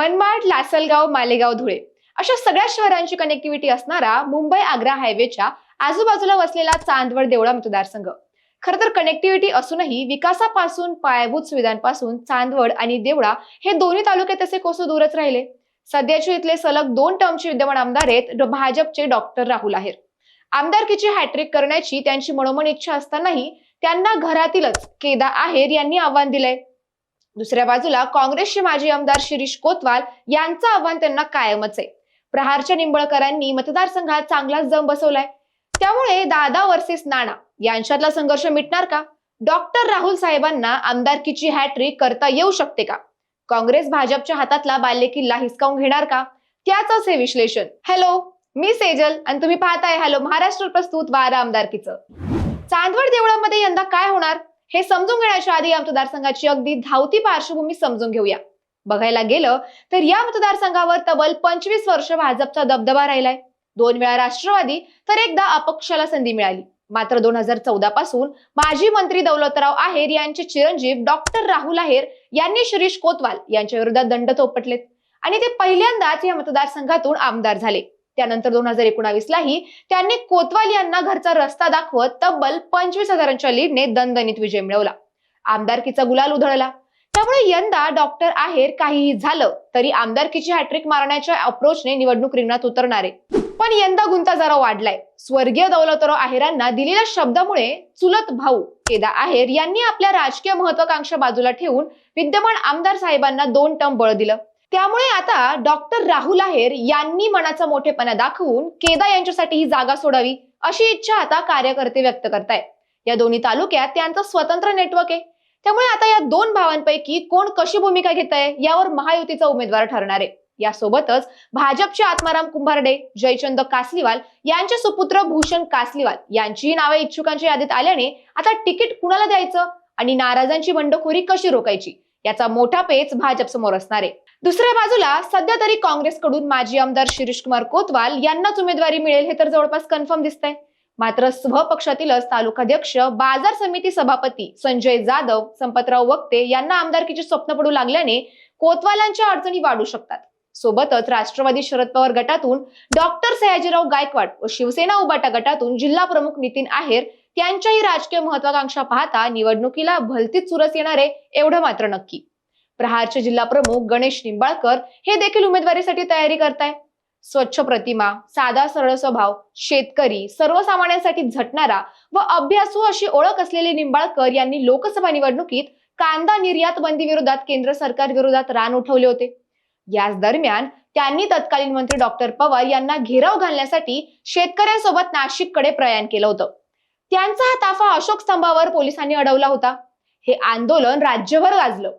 मनमाड लासलगाव मालेगाव धुळे अशा सगळ्या शहरांची कनेक्टिव्हिटी असणारा मुंबई आग्रा हायवेच्या आजूबाजूला वसलेला चांदवड देवळा मतदारसंघ. खर तर कनेक्टिव्हिटी असूनही विकासापासून पायाभूत सुविधांपासून चांदवड आणि देवळा हे दोन्ही तालुके तसे कोसो दूरच राहिले. सध्याचे इथले सलग दोन टर्मचे विद्यमान आमदार आहेत भाजपचे डॉक्टर राहुल आहेर. आमदारकीची हॅट्रिक करण्याची त्यांची मनोमन इच्छा असतानाही त्यांना घरातीलच केदा आहेर यांनी आव्हान दिलंय. दुसऱ्या बाजूला काँग्रेसचे माजी आमदार शिरीष कोतवाल यांचं आव्हान त्यांना कायमच आहे. प्रहारच्या निंबळकरांनी मतदारसंघात चांगलाच जम बसवलाय. त्यामुळे दादा वर्सेस नाना यांच्यातला संघर्ष मिटणार का? डॉक्टर राहुल साहेबांना आमदारकीची हॅट्रिक करता येऊ शकते का? काँग्रेस भाजपच्या हातातला बाल्यकिल्ला हिसकावून घेणार का? त्याचंच हे विश्लेषण. हॅलो मी सेजल आणि तुम्ही पाहताय हॅलो महाराष्ट्र प्रस्तुत वारा आमदारकीचं. चांदवड देवळामध्ये यंदा काय होणार? हे समजून घेण्याच्या आधी या मतदारसंघाची अगदी धावती पार्श्वभूमी समजून घेऊया. बघायला गेलं तर या मतदारसंघावर तब्बल पंचवीस वर्ष भाजपचा दबदबा राहिलाय. दोन वेळा राष्ट्रवादी तर एकदा अपक्षाला संधी मिळाली. मात्र दोन हजार चौदा पासून माजी मंत्री दौलतराव आहेर यांचे चिरंजीव डॉक्टर राहुल आहेर यांनी शिरीष कोतवाल यांच्या विरोधात दंड थोपटलेत. आणि ते पहिल्यांदाच या मतदारसंघातून आमदार झाले. त्यानंतर दोन हजार एकोणावीसलाही त्यांनी कोतवाल यांना घरचा रस्ता दाखवत तब्बल पंचवीस हजारांच्या लीडने दणदणीत विजय मिळवला. आमदारकीचा गुलाल उधळला. त्यामुळे यंदा डॉक्टर आहेर काहीही झालं तरी आमदारकीची हॅट्रिक मारण्याच्या अप्रोचने निवडणूक रिंगणात उतरणारे. पण यंदा गुंता जरा वाढलाय. स्वर्गीय दौलतराव आहेरांना दिलेल्या शब्दामुळे चुलत भाऊ केदा आहेर यांनी आपल्या राजकीय महत्वाकांक्षा बाजूला ठेवून विद्यमान आमदार साहेबांना दोन टर्म बळ दिलं. त्यामुळे आता डॉक्टर राहुल आहेर यांनी मनाचा मोठेपणा दाखवून केदा यांच्यासाठी ही जागा सोडावी अशी इच्छा आता कार्यकर्ते व्यक्त करतायत. या दोन्ही तालुक्यात त्यांचं स्वतंत्र नेटवर्क आहे. त्यामुळे आता या दोन भावांपैकी कोण कशी भूमिका घेत आहे यावर महायुतीचा उमेदवार ठरणार आहे. यासोबतच भाजपचे आत्माराम कुंभारडे जयचंद कासलीवाल यांचे सुपुत्र भूषण कासलीवाल यांचीही नावे इच्छुकांच्या यादीत आल्याने आता तिकीट कुणाला द्यायचं? आणि नाराजांची बंडखोरी कशी रोखायची? याचा मोठा पेच भाजप समोर असणार आहे. दुसऱ्या बाजूला सध्या तरी काँग्रेसकडून माजी आमदार शिरीष कुमार कोतवाल यांनाच उमेदवारी मिळेल हे तर जवळपास कन्फर्म दिसतंय. मात्र स्वपक्षातीलच तालुकाध्यक्ष बाजार समिती सभापती संजय जाधव संपतराव वक्ते यांना आमदारकीचे स्वप्न पडू लागल्याने कोतवालांच्या अडचणी वाढू शकतात. सोबतच राष्ट्रवादी शरद पवार गटातून डॉक्टर सयाजीराव गायकवाड व शिवसेना उबाटा गटातून जिल्हा प्रमुख नितीन आहेर त्यांच्याही राजकीय महत्वाकांक्षा पाहता निवडणुकीला भलतीच चुरस येणार आहे एवढं मात्र नक्की. प्रहारचे जिल्हा प्रमुख गणेश निंबाळकर हे देखील उमेदवारीसाठी तयारी करताय. स्वच्छ प्रतिमा साधा सरळ स्वभाव शेतकरी सर्वसामान्यांसाठी झटणारा व अभ्यासू अशी ओळख असलेले निंबाळकर यांनी लोकसभा निवडणुकीत कांदा निर्यात बंदी विरोधात केंद्र सरकार विरोधात रान उठवले होते. याच दरम्यान त्यांनी तत्कालीन मंत्री डॉक्टर पवार यांना घेराव घालण्यासाठी शेतकऱ्यांसोबत नाशिककडे प्रयाण केलं होतं. त्यांचा हा ताफा अशोक स्तंभावर पोलिसांनी अडवला होता. हे आंदोलन राज्यभर गाजलं.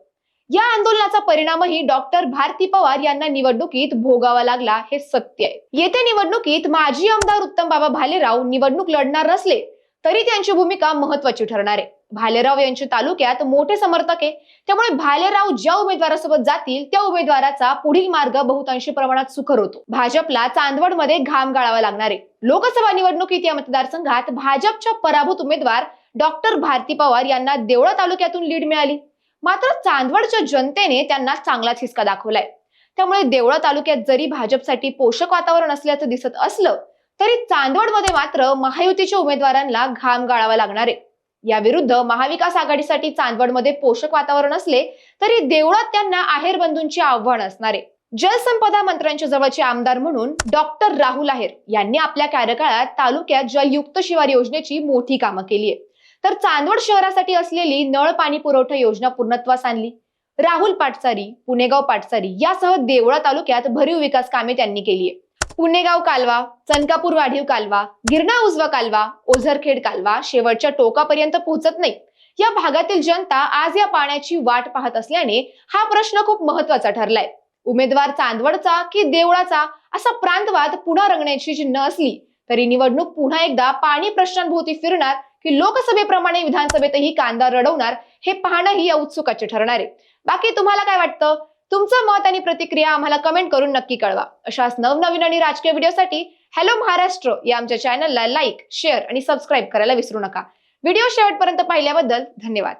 या आंदोलनाचा परिणामही डॉक्टर भारती पवार यांना निवडणुकीत भोगावा लागला हे सत्य आहे. येत्या निवडणुकीत माजी आमदार उत्तम बाबा भालेराव निवडणूक लढणार नसले तरी त्यांची भूमिका महत्वाची ठरणार आहे. भालेराव यांचे तालुक्यात मोठे समर्थक आहे. त्यामुळे भालेराव ज्या उमेदवारासोबत जातील त्या उमेदवाराचा पुढील मार्ग बहुतांशी प्रमाणात सुखर होतो. भाजपला चांदवडमध्ये घाम गाळावा लागणार आहे. लोकसभा निवडणुकीत या मतदारसंघात भाजपच्या पराभूत उमेदवार डॉक्टर भारती पवार यांना देवळा तालुक्यातून लीड मिळाली. मात्र चांदवडच्या जनतेने त्यांना चांगलाच हिसका दाखवलाय. त्यामुळे देवळा तालुक्यात जरी भाजपसाठी पोषक वातावरण असल्याचं दिसत असलं तरी चांदवडमध्ये मात्र महायुतीच्या उमेदवारांना घाम गाळावा लागणार आहे. याविरुद्ध महाविकास आघाडीसाठी चांदवडमध्ये पोषक वातावरण असले तरी देवळात त्यांना आहेर बंधूंची आव्हान असणार आहे. जलसंपदा मंत्र्यांच्या जवळचे आमदार म्हणून डॉक्टर राहुल आहेर यांनी आपल्या कार्यकाळात तालुक्यात जलयुक्त शिवार योजनेची मोठी कामं केली आहे. तर चांदवड शहरासाठी असलेली नळ पाणी पुरवठा योजना पूर्णत्वास आणली. राहुल पाटसारी पुणेगाव पाटसारी यासह देवळा तालुक्यात भरीव विकास कामे त्यांनी केली आहे पुणेगाव कालवा चनकापूर वाढीव कालवा गिरणा उजवा कालवा ओझरखेड कालवा शेवटच्या टोकापर्यंत पोहोचत नाही. या भागातील जनता आज या पाण्याची वाट पाहत असल्याने हा प्रश्न खूप महत्त्वाचा ठरलाय. उमेदवार चांदवडचा की देवळाचा असा प्रांतवाद पुन्हा रंगण्याची चिन्ह असली तरी निवडणूक पुन्हा एकदा पाणी प्रश्नांभोवती फिरणार की लोकसभेप्रमाणे विधानसभेतही कांदा रडवणार हे पाहणंही या उत्सुकाचे ठरणार आहे. बाकी तुम्हाला काय वाटतं? तुमचं मत आणि प्रतिक्रिया आम्हाला कमेंट करून नक्की कळवा. अशाच नवनवीन आणि राजकीय व्हिडिओसाठी हॅलो महाराष्ट्र या आमच्या चॅनलला लाईक शेअर आणि सबस्क्राईब करायला विसरू नका. व्हिडिओ शेवटपर्यंत पाहिल्याबद्दल धन्यवाद.